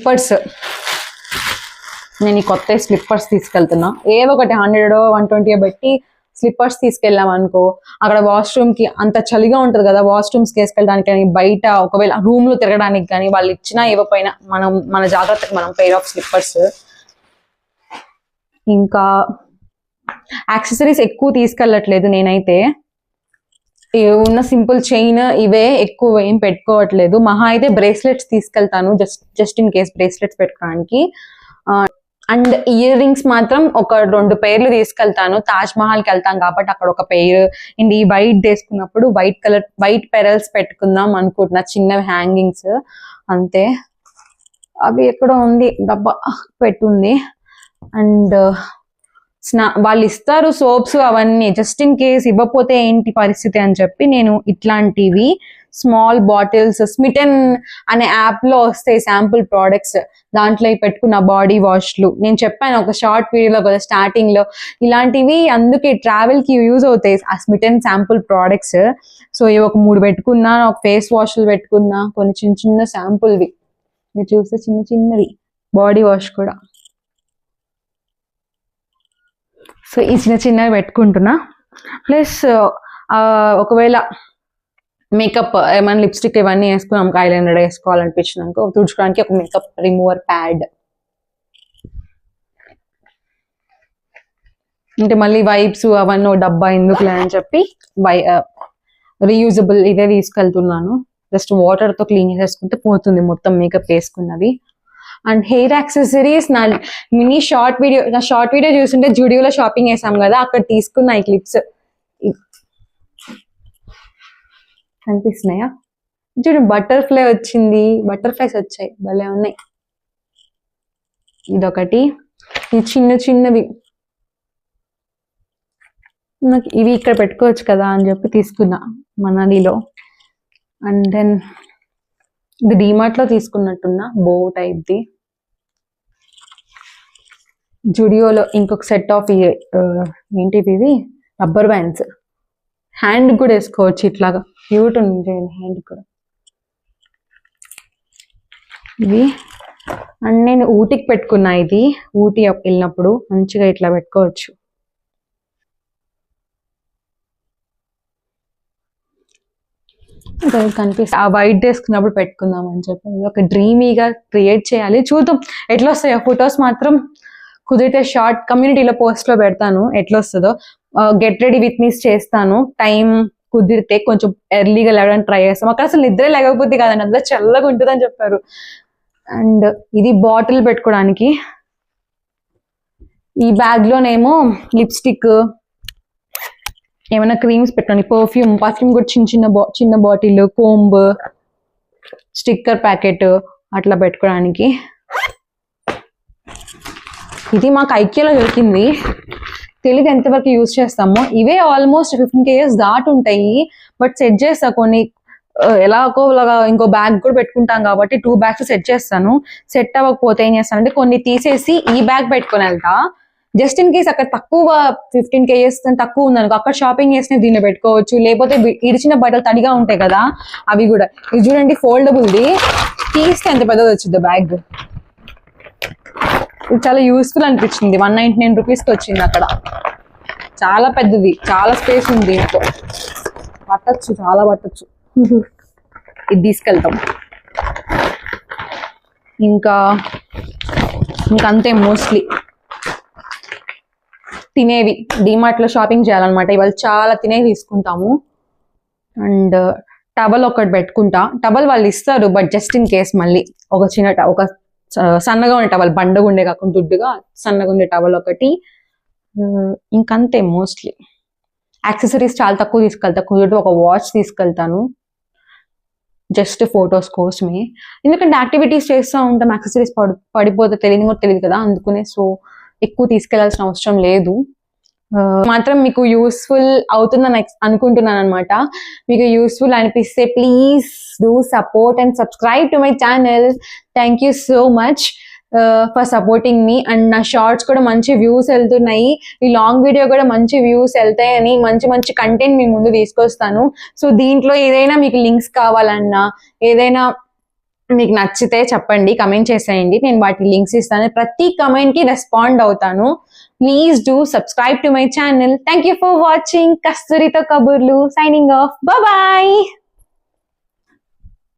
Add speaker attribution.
Speaker 1: Slippers నేను ఈ కొత్త స్లిప్పర్స్ తీసుకెళ్తున్నా. ఏదో ఒకటి హండ్రెడ్ వన్ ట్వంటీ పెట్టి స్లిప్పర్స్ తీసుకెళ్ళాం అనుకో అక్కడ వాష్రూమ్కి అంత చలిగా ఉంటది కదా వాష్రూమ్స్కి వేసుకెళ్ళడానికి కానీ బయట ఒకవేళ రూమ్లో తిరగడానికి కానీ వాళ్ళు ఇచ్చినా ఇవ్వకపోయినా మనం మన జాగ్రత్తకి మనం పెయిర్ ఆఫ్ స్లిప్పర్స్ ఇంకా యాక్సెసరీస్ ఎక్కువ తీసుకెళ్ళట్లేదు నేనైతే. ఉన్న సింపుల్ చైన్ ఇవే ఎక్కువ ఏం పెట్టుకోవట్లేదు. మహా అయితే బ్రేస్లెట్స్ తీసుకెళ్తాను. Just just in case bracelets పెట్టుకోవడానికి అండ్ ఇయర్ రింగ్స్ మాత్రం ఒక రెండు పేర్లు తీసుకెళ్తాను. తాజ్ మహల్కి వెళ్తాం కాబట్టి అక్కడ ఒక పేరు. అండ్ ఈ వైట్ తీసుకున్నప్పుడు వైట్ కలర్ వైట్ పెరల్స్ పెట్టుకుందాం అనుకుంటున్నా. చిన్నవి హ్యాంగింగ్స్. అంతే. అవి ఎక్కడో ఉంది. డబ్బా పెట్టుంది. అండ్ స్నా వాళ్ళు ఇస్తారు సోప్స్ అవన్నీ జస్ట్ ఇన్ కేస్ ఇవ్వకపోతే ఏంటి పరిస్థితి అని చెప్పి నేను ఇట్లాంటివి స్మాల్ బాటిల్స్ స్మిటన్ అనే యాప్లో వస్తాయి శాంపుల్ ప్రోడక్ట్స్ దాంట్లో పెట్టుకున్న బాడీ వాష్లు నేను చెప్పాను ఒక షార్ట్ వీడియోలో కదా స్టార్టింగ్లో ఇలాంటివి అందుకే ట్రావెల్కి యూజ్ అవుతాయి ఆ స్మిటన్ శాంపుల్ ప్రోడక్ట్స్ సో ఇవి ఒక మూడు పెట్టుకున్నా ఒక ఫేస్ వాష్లు పెట్టుకున్నా కొన్ని చిన్న చిన్న శాంపుల్వి మీరు చూస్తే చిన్న చిన్నవి. బాడీ వాష్ కూడా. సో ఈ చిన్న చిన్నవి పెట్టుకుంటున్నా. ప్లస్ ఒకవేళ మేకప్ ఏమైనా లిప్స్టిక్ ఇవన్నీ వేసుకున్నాం ఐలైనర్ వేసుకోవాలనిపించినాక తుడుచుకోవడానికి ఒక మేకప్ రిమూవర్ ప్యాడ్. అంటే మళ్ళీ వైప్స్ అవన్నీ డబ్బా ఎందుకులే అని చెప్పి వై రీయూజబుల్ ఇదే తీసుకెళ్తున్నాను. జస్ట్ వాటర్తో క్లీన్ చేసేసుకుంటే పోతుంది మొత్తం మేకప్ వేసుకున్నవి అండ్ హెయిర్ యాక్సెసరీస్ నా మినీ షార్ట్ వీడియో నా షార్ట్ వీడియో చూస్తుంటే జూడియోలో షాపింగ్ చేసాం కదా అక్కడ తీసుకున్న ఈ క్లిప్స్. కనిపిస్తున్నాయా? చూడండి బటర్ఫ్లై వచ్చింది. బటర్ఫ్లైస్ వచ్చాయి. భలే ఉన్నాయి. ఇదొకటి. ఇది చిన్న చిన్నవి. నాకు ఇవి ఇక్కడ పెట్టుకోవచ్చు కదా అని చెప్పి తీసుకున్నా మనాలిలో. అండ్ దెన్ ఇది డిమార్ట్లో తీసుకున్నట్టున్నా బో టైప్ ది. జుడియోలో ఇంకొక సెట్ ఆఫ్ ఏంటిది ఇది? రబ్బర్ బ్యాండ్స్ హ్యాండ్ కూడా వేసుకోవచ్చు ఇట్లాగా. క్యూట్ ఉంది హ్యాండ్ కూడా. ఇవి. అండ్ నేను ఊటీకి పెట్టుకున్నా ఇది. ఊటీ వెళ్ళినప్పుడు మంచిగా ఇట్లా పెట్టుకోవచ్చు. కనిపిస్తుంది ఆ వైట్ వేసుకున్నప్పుడు పెట్టుకుందాం అని చెప్పి ఒక డ్రీమీగా క్రియేట్ చేయాలి. చూద్దాం ఎట్లా వస్తాయి ఆ ఫొటోస్ మాత్రం కుదిరితే షార్ట్ కమ్యూనిటీలో పోస్ట్లో పెడతాను ఎట్లా వస్తుందో గెట్ రెడీ విత్ మీస్ చేస్తాను. టైం కుదిరితే కొంచెం ఎర్లీగా లేవడానికి ట్రై చేస్తాం. అక్కడ అసలు నిద్ర లేకపోతే కాదండి అందులో చల్లగా ఉంటుందని చెప్పారు. అండ్ ఇది బాటిల్ పెట్టుకోవడానికి. ఈ బ్యాగ్ లోనేమో లిప్స్టిక్ ఏమైనా క్రీమ్స్ పెట్టండి. పర్ఫ్యూమ్ పర్ఫ్యూమ్ కూడా చిన్న చిన్న బా చిన్న బాటిల్ కోంబ్ స్టిక్కర్ ప్యాకెట్ అట్లా పెట్టుకోవడానికి. ఇది మాకు ఐక్యలో దొరికింది. తెలివి ఎంతవరకు యూజ్ చేస్తామో. ఇవే ఆల్మోస్ట్ ఫిఫ్టీన్ కేజెస్ దాటి ఉంటాయి బట్ సెట్ చేస్తా కొన్ని ఎలా ఎలాగో ఇంకో బ్యాగ్ కూడా పెట్టుకుంటాం కాబట్టి టూ బ్యాగ్స్ సెట్ చేస్తాను. సెట్ అవ్వకపోతే ఏం చేస్తానంటే కొన్ని తీసేసి ఈ బ్యాగ్ పెట్టుకొని వెళ్తా. జస్ట్ ఇన్ కేస్ అక్కడ తక్కువ ఫిఫ్టీన్ కేజెస్ తక్కువ ఉందనుకో అక్కడ షాపింగ్ చేసిన దీన్ని పెట్టుకోవచ్చు. లేకపోతే ఇడిచిన బట్టలు తడిగా ఉంటాయి కదా అవి కూడా. ఇది చూడండి ఫోల్డబుల్ది తీస్తే ఎంత పెద్దది వచ్చింది బ్యాగ్ ఇది చాలా యూస్ఫుల్ అనిపించింది. వన్ నైన్టీ నైన్ రూపీస్కి వచ్చింది అక్కడ. చాలా పెద్దది. చాలా స్పేస్ ఉంది దీంట్లో. పట్టచ్చు చాలా పట్టచ్చు. ఇది తీసుకెళ్తాం. ఇంకా ఇంకా అంతే మోస్ట్లీ తినేవి. డిమార్ట్లో షాపింగ్ చేయాలన్నమాట. ఇవాళ చాలా తినేవి తీసుకుంటాము. అండ్ టవల్ ఒకటి పెట్టుకుంటా. టవల్ వాళ్ళు ఇస్తారు బట్ జస్ట్ ఇన్ కేస్ మళ్ళీ ఒక చిన్న ఒక సన్నగా ఉండే టవల్ బండగా ఉండే కాకుండా దుడ్డుగా సన్నగా ఉండే టవల్ ఒకటి. ఇంకంతే మోస్ట్లీ యాక్సెసరీస్ చాలా తక్కువ తీసుకెళ్తా. కుదిరితే ఒక వాచ్ తీసుకెళ్తాను. జస్ట్ ఫొటోస్ కోసమే. ఎందుకంటే యాక్టివిటీస్ చేస్తూ ఉంటాం. యాక్సెసరీస్ పడి పడిపోతే తెలియదు కూడా తెలియదు కదా అందుకునే. సో ఎక్కువ తీసుకెళ్ళాల్సిన అవసరం లేదు. మాత్రం మీకు యూస్ఫుల్ అవుతుందని అనుకుంటున్నాను అనమాట మీకు యూస్ఫుల్ అనిపిస్తే please do support and subscribe to my channel thank you so much for supporting me and నా షార్ట్స్ కూడా మంచి వ్యూస్ వెళ్తున్నాయి. ఈ లాంగ్ వీడియో కూడా మంచి వ్యూస్ వెళ్తాయని మంచి మంచి కంటెంట్ మీ ముందు తీసుకొస్తాను. సో దీంట్లో ఏదైనా మీకు లింక్స్ కావాలన్నా ఏదైనా మీకు నచ్చితే చెప్పండి కమెంట్ చేసేయండి. నేను వాటి లింక్స్ ఇస్తాను. ప్రతి కమెంట్కి రెస్పాండ్ అవుతాను. Please do subscribe to my channel thank you for watching కస్తూరితో కబుర్లు సైనింగ్ ఆఫ్ బాయ్